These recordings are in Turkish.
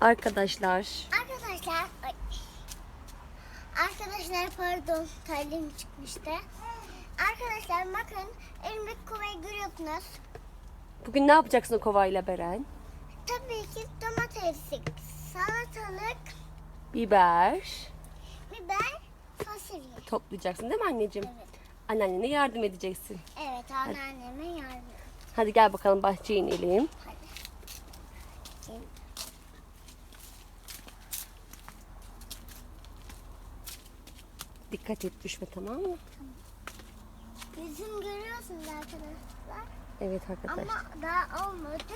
Arkadaşlar. Arkadaşlar ay. Arkadaşlar pardon terliğim çıkmıştı. Arkadaşlar bakın elimdeki kovayı görüyorsunuz. Bugün ne yapacaksın o kovayla Beren? Tabii ki domateslik, salatalık, Biber. biber, fasulye. Toplayacaksın değil mi anneciğim? Evet. Anneannene yardım edeceksin. Evet anneanneme yardım. Hadi gel bakalım bahçeye inelim. Hadi. Dikkat et düşme tamam mı? Yüzüm görüyorsunuz arkadaşlar. Evet arkadaşlar. Ama daha olmadı.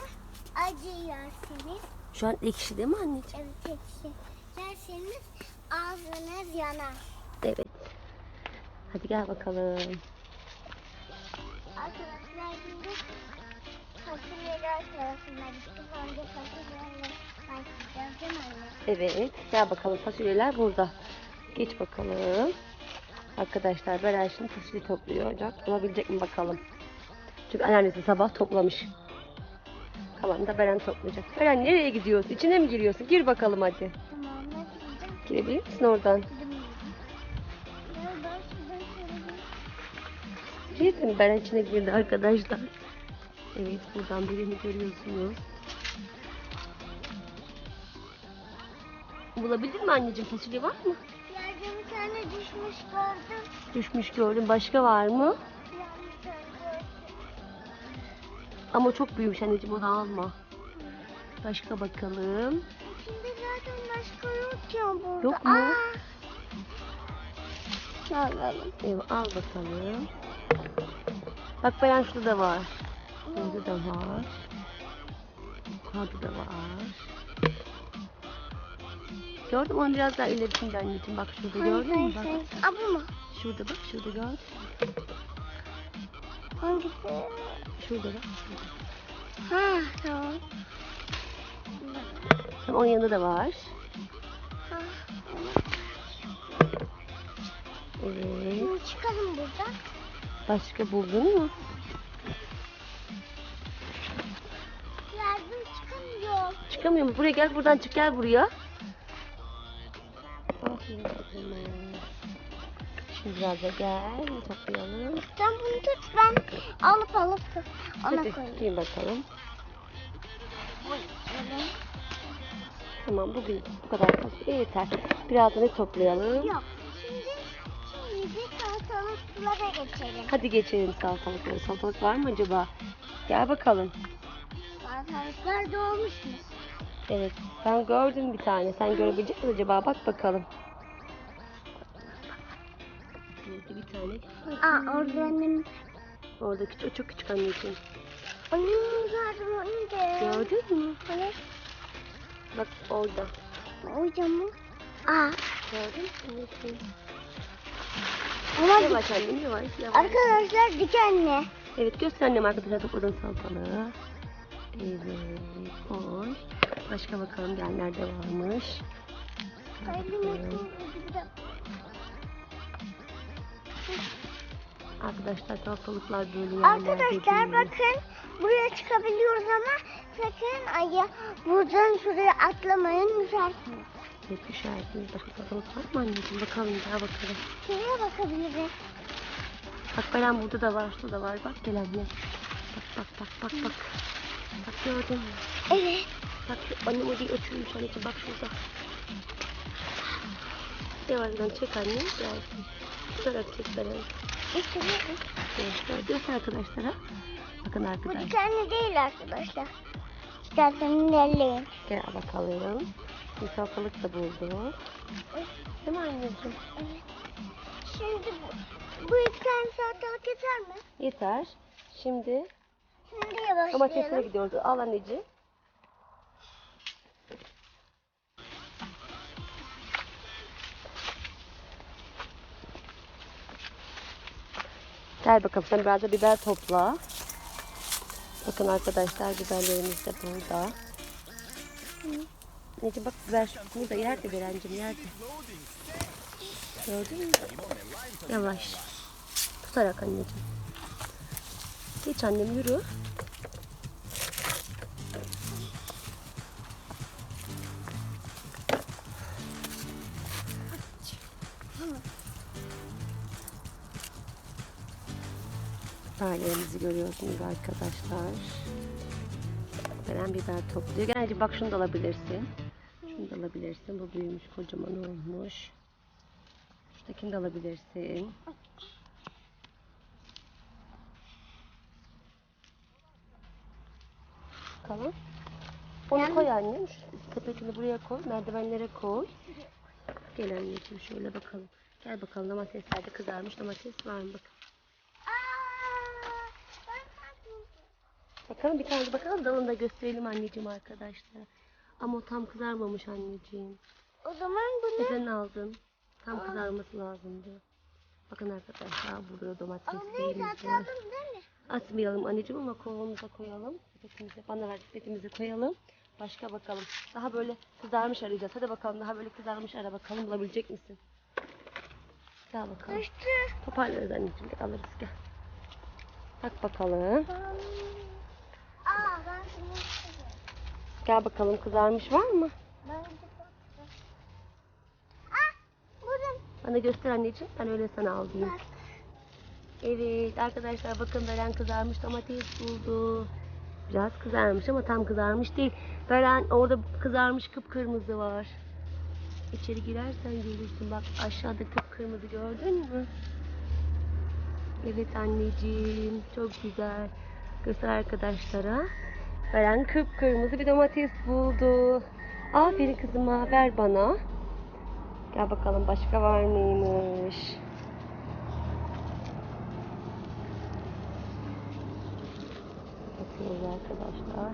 Acı yersiniz. Şu an ekşi değil mi anneciğim? Evet ekşi. Yerseniz ağzınız yanar. Evet. Hadi gel bakalım. Arkadaşlar şimdi fasulyeler tarafına gittik. Önce fasulyelerle başlayacağız değil mi anne? Evet. Gel bakalım fasulyeler burada. Geç bakalım. Arkadaşlar Beren şimdi fasulye topluyor. Ocak bulabilecek mi bakalım. Çünkü anneannesi sabah toplamış. Kalanı da Beren toplayacak. Beren nereye gidiyorsun? İçine mi giriyorsun? Gir bakalım hadi. Tamam gideceğim? Girebilir misin oradan? Girdin Beren içine girdi arkadaşlar. Evet buradan birini görüyorsunuz. Bulabildin mi anneciğim fasulye var mı? Tane düşmüş gördüm. Düşmüş gördüm. Başka var mı? Ama çok büyümüş anneciğim onu alma. Başka bakalım. Şimdi zaten başka yok ya burada. Yok mu? Aa. Alalım. Evet, al bakalım. Bak Beren şurada da var. Burada da var. Burada da var. Gördün mü onu biraz daha ilerisinde anneciğim. Bak şurada gördün mü? Bak. Aa bu mu? Şurada bak şurada gördün. Hangisi? Şurada bak. Şurada. Ha tamam. Tam onun yanında da var. Ha. Evet. Şimdi çıkalım buradan. Başka buldun mu? Yardım çıkamıyor. Çıkamıyor mu? Buraya gel buradan çık gel buraya. Aferin kızıma. Şimdi biraz da gel toplayalım. Sen bunu tut ben alıp alıp ona Hadi koyayım. tutayım bakalım. Tamam bugün bu kadar fasulye yeter. Biraz da toplayalım? Yok. Şimdi şimdi salatalıklara geçelim. Hadi geçelim salatalıklara. Salatalık var mı acaba? Gel bakalım. Salatalıklar doğmuş mu? Evet ben gördüm bir tane. Sen görebilecek misin acaba? Bak bakalım. Burada bir tane. Aa orada annem. Orada küçük, o çok küçük anneciğim. Annem gördüm onu da. Gördün mü? Evet. Bak orada. Hocam mı? Aa. Gördün mü? Ama Yavaş annem yavaş yavaş. arkadaşlar dikenli. Evet göster annem arkadaşlar topladım salatalığı. Evet koy. Başka bakalım gel nerede varmış. Arkadaşlar salatalıklar böyle yerlerde Arkadaşlar bakın buraya çıkabiliyoruz ama sakın aya buradan şuraya atlamayın düşersiniz. Evet düşersiniz. Başka salatalık var mı anneciğim? Bakalım gel bakalım. Şuraya bakabiliriz. Bak Beren burada da var. Şurada da var. Bak gel anne. Bak bak bak bak bak. Bak gördün mü? Evet. Bak şu annem orayı açıyormuş anneciğim. Bak şurada. Yavaştan çek anne. Gelsin. Tutarak çek bu. Evet, göster arkadaşlara. Bakın Bu arkadaşlar. dikenli değil arkadaşlar. İsterseniz elleyin. Gel bakalım. Bir salatalık da buldu. Değil mi anneciğim? Şimdi bu, bu iki tane salatalık yeter mi? Yeter. Şimdi Şimdi başlayalım. domateslere gidiyoruz. Al anneciğim. Gel bakalım sen biraz da biber topla. Bakın arkadaşlar biberlerimiz de burada. Nece bak biber burada yerde Berencim yerde. Gördün mü? Yavaş. Tutarak anneciğim. Geç annem yürü. Biberlerimizi görüyorsunuz arkadaşlar. Beren biber topluyor. Genelde bak şunu da alabilirsin. Şunu da alabilirsin. Bu büyümüş kocaman olmuş. Şuradakini de alabilirsin. Bakalım. Onu koy annem. Şu sepetini buraya koy. Merdivenlere koy. Gel anneciğim şöyle bakalım. Gel bakalım domateslerde kızarmış domates var mı bak. Aa, ben bakmadım. Bakalım bir tane bakalım dalını da gösterelim anneciğim arkadaşlar. Ama o tam kızarmamış anneciğim. O zaman bunu Neden aldın? Tam kızarması lazımdı. Bakın arkadaşlar burada domateslerimiz var. değil mi? Atmayalım anneciğim ama kovamıza koyalım. Sepetimize, bana ver sepetimize koyalım. Başka bakalım. Daha böyle kızarmış arayacağız. Hadi bakalım daha böyle kızarmış ara bakalım bulabilecek misin? Gel bakalım. Düştü. Toparlarız anneciğim gel alırız gel. Bak bakalım. Aa ben şunu istiyorum. Gel bakalım kızarmış var mı? Bana göster anneciğim. Ben öyle sana alayım. Bak. Evet arkadaşlar bakın Beren kızarmış domates buldu. Biraz kızarmış ama tam kızarmış değil. Beren orada kızarmış kıpkırmızı var. İçeri girersen görürsün. Bak aşağıda kıpkırmızı gördün mü? Evet anneciğim çok güzel. Göster arkadaşlara. Beren kıpkırmızı bir domates buldu. Aferin kızıma ver bana. Gel bakalım başka var mıymış? Bakıyoruz arkadaşlar.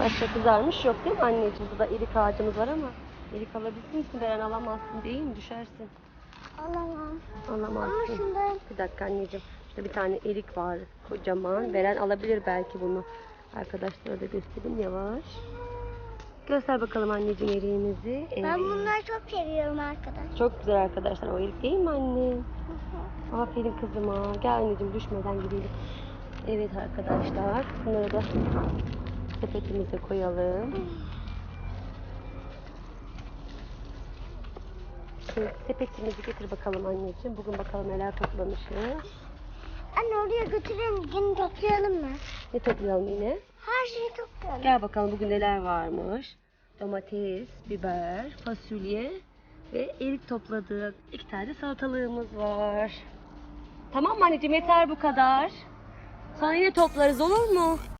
Başka kızarmış yok değil mi anneciğim? Burada erik ağacımız var ama erik alabilir misin? Beren alamazsın değil mi? Düşersin. Alamam. Ama Alamazsın. şundan Bir dakika anneciğim. İşte bir tane erik var kocaman. Beren alabilir belki bunu. Arkadaşlara da göstereyim yavaş. Göster bakalım anneciğim eriğimizi. ben Evet. bunları çok seviyorum arkadaşlar. Çok güzel arkadaşlar. O erik değil mi anne? Aferin kızıma. Gel anneciğim düşmeden gidelim. Evet arkadaşlar. Bunları da sepetimize koyalım. Şimdi sepetimizi getir bakalım anneciğim. Bugün bakalım neler toplamışız. Anne oraya götürelim. Yine toplayalım mı? Ne toplayalım yine? Her şeyi toplayalım. Gel bakalım bugün neler varmış. Domates, biber, fasulye ve erik topladık. İki tane salatalığımız var. Tamam mı anneciğim yeter bu kadar. Sonra yine toplarız olur mu?